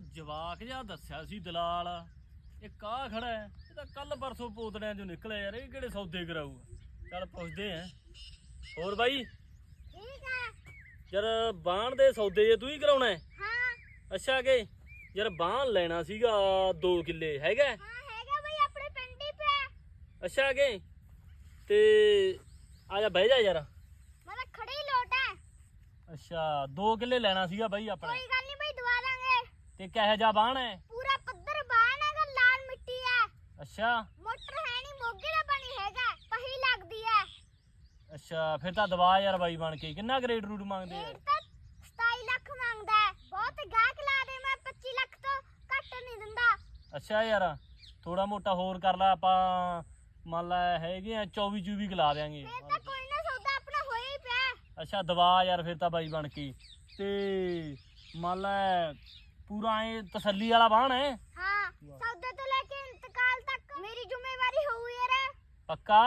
ਜਵਾਕ ਜਿਹਾ ਦੱਸਿਆ ਸੀ ਦਲਾਲ। ਇਹ ਕਾ ਖੜਾ ਹੈ ਇਹ ਤਾਂ ਕੱਲ ਪਰਸੋਂ ਪੋਤੜਿਆਂ ਚੋਂ ਨਿਕਲਿਆ ਯਾਰ ਇਹ ਕਿਹੜੇ ਸੌਦੇ ਕਰਾਊਗਾ? ਚੱਲ ਪੁੱਛਦੇ ਆਂ ਹੋਰ ਬਾਈ? ਠੀਕ ਹੈ ਯਾਰ ਬਾਣ ਦੇ ਸੌਦੇ ਜੇ ਤੂੰ ਹੀ ਕਰਾਉਣਾ ਹੈ? ਹਾਂ। ਅੱਛਾ ਕਿ? ਯਾਰ ਬਾਣ ਲੈਣਾ ਸੀਗਾ 2 ਕਿੱਲੇ ਹੈਗਾ? ਹਾਂ ਹੈਗਾ ਬਈ ਆਪਣੇ ਪਿੰਡ ਹੀ ਪਿਆ। ਅੱਛਾ ਕਿ? ਤੇ ਆ ਜਾ ਬਹਿ ਜਾ ਯਾਰ। ਮਤਲਬ ਖੜੇ ਹੀ ਲੋਟ ਹੈ। ਅੱਛਾ 2 ਕਿੱਲੇ ਲੈਣਾ ਸੀਗਾ ਬਾਈ ਆਪਣਾ। ਕੋਈ ਗੱਲ ਤੇ ਕਿਹੋ ਜਿਹਾ ਬਾਣ ਹੈ? ਪੂਰਾ ਪੱਧਰ ਬਾਣ ਹੈਗਾ ਲਾਲ ਮਿੱਟੀ ਹੈ। ਅੱਛਾ। ਮੋਟਰ ਹੈ ਨਹੀਂ ਮੋਗੇ ਦਾ ਪਾਣੀ ਹੈਗਾ ਪਹੀ ਲੱਗਦੀ ਹੈ। ਅੱਛਾ ਫਿਰ ਤਾਂ ਦਵਾ ਯਾਰ ਬਾਈ ਬਣ ਕੇ ਕਿੰਨਾ ਗ੍ਰੇਡ ਰੂਟ ਮੰਗਦੇ ਆ? ਰੇਟ ਤਾਂ 27 ਲੱਖ ਮੰਗਦਾ ਹੈ। ਬਹੁਤ ਗਾਹਕ ਲਾ ਦੇ ਮੈਂ 25 ਲੱਖ ਤੋਂ ਘੱਟ ਨਹੀਂ ਦਿੰਦਾ। ਅੱਛਾ ਯਾਰ ਥੋੜਾ ਮੋਟਾ ਹੋਰ ਕਰ ਲੈ ਆਪਾਂ ਮੰਨ ਲੈ ਹੈਗੇ ਆ 24 24 ਖਿਲਾ ਦਿਆਂਗੇ। ਫੇਰ ਤਾਂ ਕੋਈ ਨਾ ਸੌਦਾ ਆਪਣਾ ਹੋਇਆ ਹੀ ਪਿਆ। ਅੱਛਾ ਦਵਾ ਯਾਰ ਫਿਰ ਤਾਂ ਬਾਈ ਬਣ ਕੇ। ਤੇ ਮੰਨ ਲੈ ਪੂਰਾ ਐ ਤਸੱਲੀ ਵਾਲਾ ਬਾਣ ਹੈ। ਹਾਂ ਸੌਦੇ ਤੋਂ ਲੈ ਕੇ ਇੰਤਕਾਲ ਤੱਕ। ਮੇਰੀ ਜ਼ਿੰਮੇਵਾਰੀ ਹੋਊ ਯਾਰ। ਪੱਕਾ?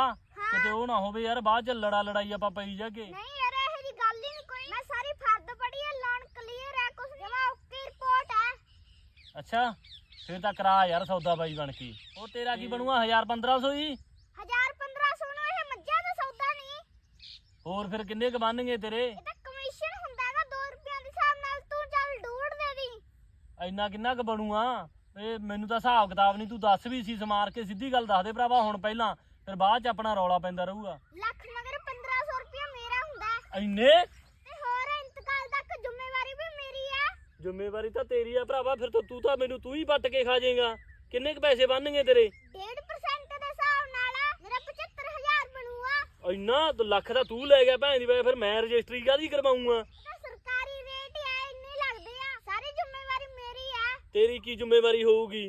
ਕਿਤੇ ਉਹ ਨਾ ਹੋਵੇ ਯਾਰ ਬਾਅਦ ਚ ਲੜਾ ਲੜਾਈ ਆਪਾਂ ਪਈ ਜਾਗੇ ਨਹੀਂ ਯਾਰ ਇਹੋ ਜੀ ਗੱਲ ਹੀ ਨਹੀਂ ਕੋਈ। ਮੈਂ ਸਾਰੀ ਫਰਦ ਪੜੀ ਹੈ ਲੋਨ ਕਲੀਅਰ ਹੈ ਕੁਛ ਜਮਾ ਓਕੇ ਰਿਪੋਰਟ ਹੈ। ਅੱਛਾ ਫਿਰ ਤਾਂ ਕਰਾ ਯਾਰ ਸੌਦਾ ਬਾਈ ਬਣ ਕੇ। ਉਹ ਤੇਰਾ ਕੀ 1000 1500 ਹੀ? 1000 1500 ਨੂੰ ਇਹ ਮੱਝਾਂ ਦਾ ਸੌਦਾ ਨਹੀਂ। ਹੋਰ ਫਿਰ ਕਿੰਨੇ ਕ ਬਣਨਗੇ ਤੇਰੇ? ਇਹ ਤਾਂ ਕਮਿਸ਼ਨ ਹੁੰਦਾ ਹੈਗਾ 2 ਰੁਪਈਆਂ ਦੇ ਹਿਸਾਬ ਨਾਲ ਤੂੰ ਚੱਲ ਡੂੜ ਦੇ ਦੀ ਇੰਨਾ ਕਿੰਨਾ ਕ ਬਣੂਗਾ ਇਹ ਮੈਨੂੰ ਤਾਂ ਹਿਸਾਬ ਕਿਤਾਬ ਨਹੀਂ ਤੂੰ ਦੱਸ ਵੀ ਸੀ ਸਮਾਰ ਕੇ ਸਿੱਧੀ ਗੱਲ ਦੱਸ ਦੇ ਭਰਾਵਾ ਹੁਣ ਪਹਿਲਾਂ ਫਿਰ ਬਾਅਦ ਚ ਆਪਣਾ ਰੌਲਾ ਪੈਂਦਾ ਰਹੂਗਾ। ਲੱਖ ਮਗਰ 1500 ਰੁਪਈਆ ਮੇਰਾ ਹੁੰਦਾ ਹੈ। ਇੰਨੇ? ਤੇ ਹੋਰ ਇੰਤਕਾਲ ਤੱਕ ਜ਼ਿੰਮੇਵਾਰੀ ਵੀ ਮੇਰੀ ਹੈ ਜ਼ਿੰਮੇਵਾਰੀ ਤਾਂ ਤੇਰੀ ਆ ਭਰਾਵਾ ਫਿਰ ਤਾਂ ਤੂੰ ਤਾਂ ਮੈਨੂੰ ਤੂੰ ਹੀ ਵੱਟ ਕੇ ਖਾ ਜਾਏਗਾ। ਕਿੰਨੇ ਕ ਪੈਸੇ ਬਣਨਗੇ ਤੇਰੇ? 1.5% ਦੇ ਹਿਸਾਬ ਨਾਲ ਮੇਰਾ 75000 ਬਣੂਗਾ। ਇੰਨਾ ਤਾਂ ਲੱਖ ਦਾ ਤੂੰ ਲੈ ਗਿਆ ਭੈਣ ਦੀ ਵੇ ਫਿਰ ਮੈਂ ਰਜਿਸਟਰੀ ਕਾਦੀ ਕਰਵਾਉਂਗਾ ਤਾਂ ਸਰਕਾਰੀ ਰੇਟ ਹੀ ਹੈ ਇੰਨੇ ਲੱਗਦੇ ਆ ਸਾਰੀ ਜ਼ਿੰਮੇਵਾਰੀ ਮੇਰੀ ਹੈ ਤੇਰੀ ਕੀ ਜ਼ਿੰਮੇਵਾਰੀ ਹੋਊਗੀ?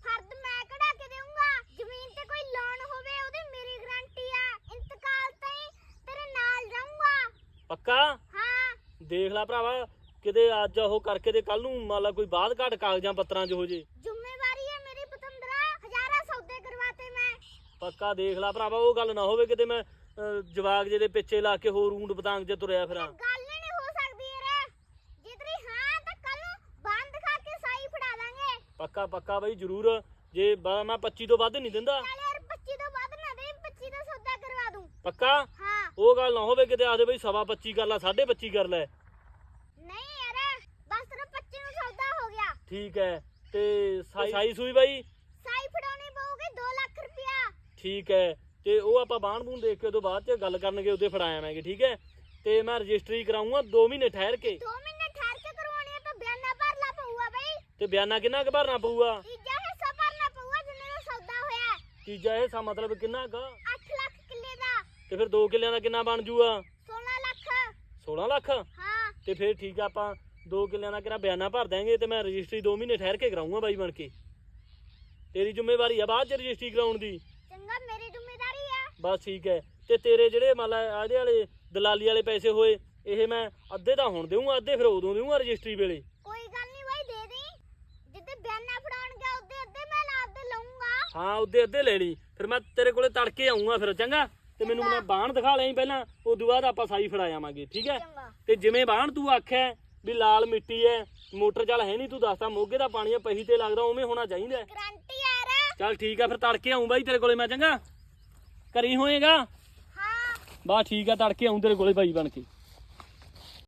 ਫਰਦ ਮੈਂ ਕਢਾ ਕੇ ਦੇਊਂਗਾ। ਜ਼ਮੀਨ ਤੇ ਕੋਈ ਲੋਨ ਹੋਵੇ ਉਹਦੀ ਮੇਰੀ ਗਾਰੰਟੀ ਆ। ਇੰਤਕਾਲ ਤਾਈਂ ਤੇਰੇ ਨਾਲ ਜਾਊਂਗਾ। ਪੱਕਾ? ਹਾਂ। ਦੇਖ ਲੈ ਭਰਾਵਾ ਕਿਤੇ ਅੱਜ ਉਹ ਕਰਕੇ ਤੇ ਕੱਲ ਨੂੰ ਮੰਨ ਲਾ ਕੋਈ ਬਾਅਦ ਘਾਟ ਕਾਗਜ਼ਾਂ ਪੱਤਰਾਂ 'ਚ ਹੋ ਜੇ। ਜ਼ਿੰਮੇਵਾਰੀ ਹੈ ਮੇਰੀ ਪਤੰਦਰਾ। ਹਜ਼ਾਰਾਂ ਸੌਦੇ ਕਰਵਾਤੇ ਮੈਂ। ਪੱਕਾ ਦੇਖ ਲੈ ਭਰਾਵਾ ਉਹ ਗੱਲ ਨਾ ਹੋਵੇ ਕਿਤੇ ਮੈਂ ਅਹ, ਜਵਾਕ ਜੇ ਦੇ ਪਿੱਛੇ ਲਾ ਕੇ ਹੋਰ ਊਂਡ ਪਤੰਗ 'ਚ ਤੁਰਿਆ ਫਿਰਾਂ ਗੱਲ ਹੀ ਨਹੀਂ ਹੋ ਸਕਦੀ ਯਾਰ ਜੇ ਤੇਰੀ ਹਾਂ ਤਾਂ ਕੱਲ ਨੂੰ ਬੰਦ ਖਾ ਕੇ ਸਾਈ ਫੜਾ ਦਾਂਗੇ ਪੱਕਾ ਪੱਕਾ ਬਈ ਜ਼ਰੂਰ। ਜੇ ਬ- ਮੈਂ 25 ਤੋਂ ਵੱਧ ਨਹੀਂ ਦਿੰਦਾ। ਚੱਲ ਯਾਰ 25 ਤੋਂ ਵੱਧ ਨਾ ਦੇ 25 ਦਾ ਸੌਦਾ ਕਰਵਾ ਦੂੰ। ਪੱਕਾ? ਹਾਂ। ਉਹ ਗੱਲ ਨਾ ਹੋਵੇ ਕਿਤੇ ਆਦੇ ਬਈ ਸਵਾ 25 ਕਰ ਲੈ 25 ਕਰ ਲੈ। ਨਹੀਂ ਯਾਰ ਬਸ ਤੇਰਾ 25 ਨੂੰ ਸੌਦਾ ਹੋ ਗਿਆ। ਠੀਕ ਹੈ ਤੇ ਸਾਈ ਸਾਈ ਸੂਈ ਬਾਈ? ਸਾਈ ਫੜਾਉਣੀ ਪਊਗੀ 2 ਲੱਖ ਰੁਪਇਆ। ਠੀਕ ਹੈ ਤੇ ਉਹ ਆਪਾਂ ਬਾਣ ਬੂਣ ਦੇਖ ਕੇ ਉਦੋਂ ਬਾਅਦ ਚ ਗੱਲ ਕਰਨਗੇ ਉਹਦੇ ਫੜਾਇਆਵਾਂਗੇ ਠੀਕ ਹੈ। ਤੇ ਮੈਂ ਰਜਿਸਟਰੀ ਕਰਾਉਂਗਾ 2 ਮਹੀਨੇ ਠਹਿਰ ਕੇ। 2 ਮਹੀਨੇ ਠਹਿਰ ਕੇ ਕਰਵਾਉਣੀ ਹੈ ਤਾਂ ਬਿਆਨਾ ਭਰਨਾ ਪਊਗਾ ਬਈ ਤੇ ਬਿਆਨਾ ਕਿੰਨਾ ਕੁ ਭਰਨਾ ਪਊਗਾ? ਤੀਜਾ ਹਿੱਸਾ ਭਰਨਾ ਪਊਗਾ ਜਿੰਨੇ ਦਾ ਸੌਦਾ ਹੋਇਆ। ਤੀਜਾ ਹਿੱਸਾ ਮਤਲਬ ਕਿੰਨਾ ਕਾ? 8 ਲੱਖ ਕਿੱਲੇ ਦਾ। ਤੇ ਫਿਰ 2 ਕਿੱਲਿਆਂ ਦਾ ਕਿੰਨਾ ਬਣ ਜੂਗਾ? 16 ਲੱਖ। 16 ਲੱਖ? ਹਾਂ। ਤੇ ਫਿਰ ਠੀਕ ਆ ਆਪਾਂ 2 ਕਿੱਲਿਆਂ ਦਾ ਕਿਹੜਾ ਬਿਆਨਾ ਭਰ ਦਾਂਗੇ ਤੇ ਮੈਂ ਰਜਿਸਟਰੀ 2 ਮਹੀਨੇ ਠਹਿਰ ਕੇ ਕਰਾਉਂਗਾ ਬਾਈ ਬਣ ਕੇ। ਤੇਰੀ ਜ਼ਿੰਮੇਵਾਰੀ ਆ ਬਾਅਦ ਚ ਰਜਿਸਟਰੀ ਕਰਾਉਣ ਦੀ। ਚੰਗਾ ਮੇਰੀ ਜ਼ਿੰਮੇਵਾਰੀ ਆ। ਬਸ ਠੀਕ ਹੈ। ਤੇ ਤੇਰੇ ਜਿਹੜੇ ਮੰਨ ਲਾ ਆਦੇ ਵਾਲੇ ਦਲਾਲੀ ਵਾਲੇ ਪੈਸੇ ਹੋਏ ਇਹ ਮੈਂ ਅੱਧੇ ਤਾਂ ਹੁਣ ਦੇਵਾਂਗਾ ਅੱਧੇ ਫਿਰ ਉਦੋਂ ਦੇਵਾਂਗਾ ਰਜਿਸਟਰੀ ਵੇਲੇ ਕੋਈ ਗੱਲ ਨਹੀਂ ਬਾਈ ਦੇ ਦੇ ਜਿੱਦੇ ਬਿਆਨਾ ਫੜਾਉਣ ਗਿਆ ਉਹਦੇ ਅੱਧੇ ਮੈਂ ਨਾਲ ਦੇ ਲਊਂਗਾ ਹਾਂ ਉਹਦੇ ਅੱਧੇ ਲੈ ਲਈ ਫਿਰ ਮੈਂ ਤੇਰੇ ਕੋਲੇ ਤੜਕੇ ਆਉਂਗਾ ਫਿਰ ਚੰਗਾ? ਤੇ ਮੈਨੂੰ ਮੈਂ ਬਾਣ ਦਿਖਾ ਲਈ ਪਹਿਲਾਂ। ਉਦੋਂ ਬਾਅਦ ਆਪਾਂ ਸਾਈ ਫੜਾ ਜਾਵਾਂਗੇ ਠੀਕ ਹੈ? ਚੰਗਾ। ਤੇ ਜਿਵੇਂ ਬਾਣ ਤੂੰ ਆਖਿਆ ਵੀ ਲਾਲ ਮਿੱਟੀ ਹੈ ਮੋਟਰ ਚੱਲ ਹੈ ਨਹੀਂ ਤੂੰ ਦੱਸਦਾ ਮੋਗੇ ਦਾ ਪਾਣੀ ਆ ਪਹੀ ਤੇ ਲੱਗਦਾ ਉਵੇਂ ਹੋਣਾ ਚਾਹੀਦਾ ਹੈ। ਗਰੰਟੀ ਯਾਰ। ਚੱਲ ਠੀਕ ਆ ਫਿਰ ਤੜਕੇ ਆਉਂ ਬਾਈ ਤੇਰੇ ਕੋਲੇ ਮੈਂ ਚੰਗਾ? ਕਰੀ ਹੋਏਗਾ? ਹਾਂ। ਬਾ ਠੀਕ ਆ ਤੜਕੇ ਆਉਂ ਤੇਰੇ ਕੋਲੇ ਬਾਈ ਬਣ ਕੇ।